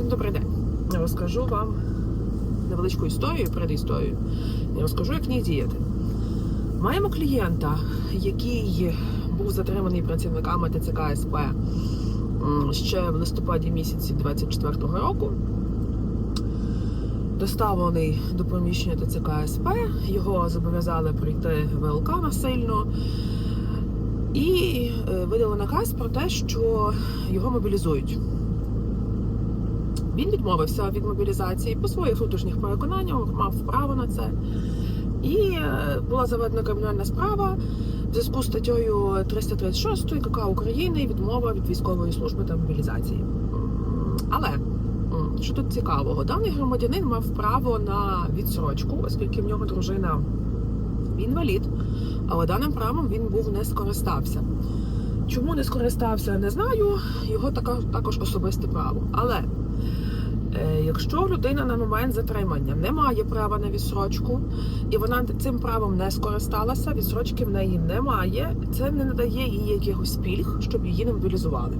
Всім добрий день. Я розкажу вам невеличку історію, передісторію. Я розкажу, як в ній діяти. Маємо клієнта, який був затриманий працівниками ТЦК СП ще в листопаді місяці 24-го року. Доставлений до приміщення ТЦК СП, його зобов'язали прийти ВЛК насильно. І е, видали наказ про те, що його мобілізують. Він відмовився від мобілізації по своїх внутрішніх переконаннях, мав право на це. І е, була заведена кримінальна справа в зв'язку з статтею 336 КК України відмова від військової служби та мобілізації. Але що тут цікавого, даний громадянин мав право на відсрочку, оскільки в нього дружина інвалід, але даним правом він був не скористався. Чому не скористався, не знаю. Його також особисте право. Але якщо людина на момент затримання не має права на відсрочку, і вона цим правом не скористалася, відсрочки в неї немає, це не надає їй якихось пільг, щоб її не мобілізували.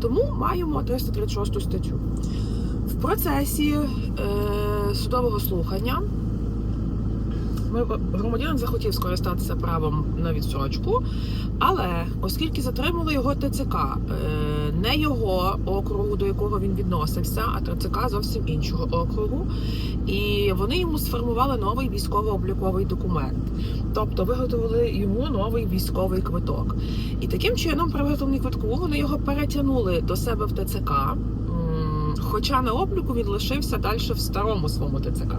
Тому маємо 336 статтю. В процесі е, судового слухання громадянин захотів скористатися правом на відсрочку, але оскільки затримали його ТЦК, е, не його округу, до якого він відносився, а ТЦК зовсім іншого округу, і вони йому сформували новий військово-обліковий документ. Тобто виготовили йому новий військовий квиток. І таким чином, при виготовленні квитку, вони його перетягнули до себе в ТЦК. Хоча на обліку він лишився далі в старому своєму ТЦК.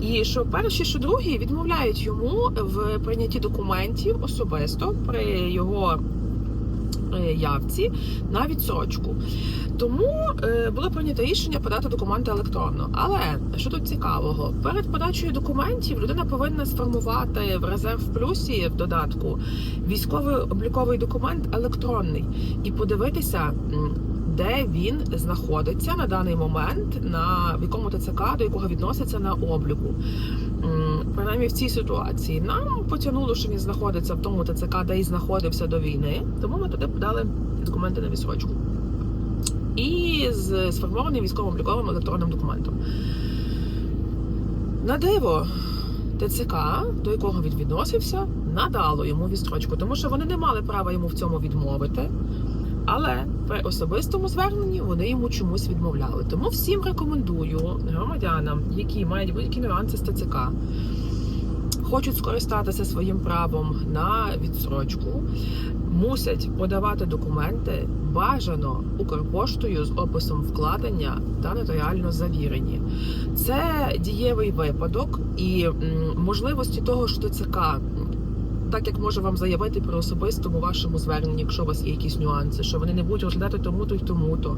І що перші, що другі відмовляють йому в прийнятті документів особисто при його е, явці на відсрочку. Тому е, було прийнято рішення подати документи електронно. Але що тут цікавого, перед подачею документів людина повинна сформувати в резерв плюсі в додатку військовий обліковий документ електронний і подивитися. Де він знаходиться на даний момент, на в якому ТЦК, до якого відноситься на обліку. Принаймні в цій ситуації нам потягнуло, що він знаходиться в тому ТЦК, де і знаходився до війни. Тому ми туди подали документи на відсрочку. І з сформованим військово-обліковим електронним документом. На диво, ТЦК, до якого він відносився, надало йому відстрочку, тому що вони не мали права йому в цьому відмовити. Але при особистому зверненні вони йому чомусь відмовляли. Тому всім рекомендую громадянам, які мають будь-які нюанси з ТЦК, хочуть скористатися своїм правом на відсрочку, мусять подавати документи бажано Укрпоштою з описом вкладення та нотаріально завірені. Це дієвий випадок і можливості того, що ТЦК так як може вам заявити при особистому вашому зверненні, якщо у вас є якісь нюанси, що вони не будуть розглядати тому-то й тому-то.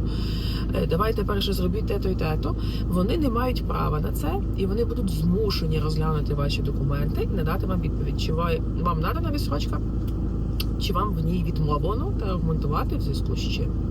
Е, Давайте перше зробіть те-то і те-то. Вони не мають права на це, і вони будуть змушені розглянути ваші документи і надати вам відповідь, чи вам надана відсрочка, чи вам в ній відмовлено та аргументувати в зв'язку з чим.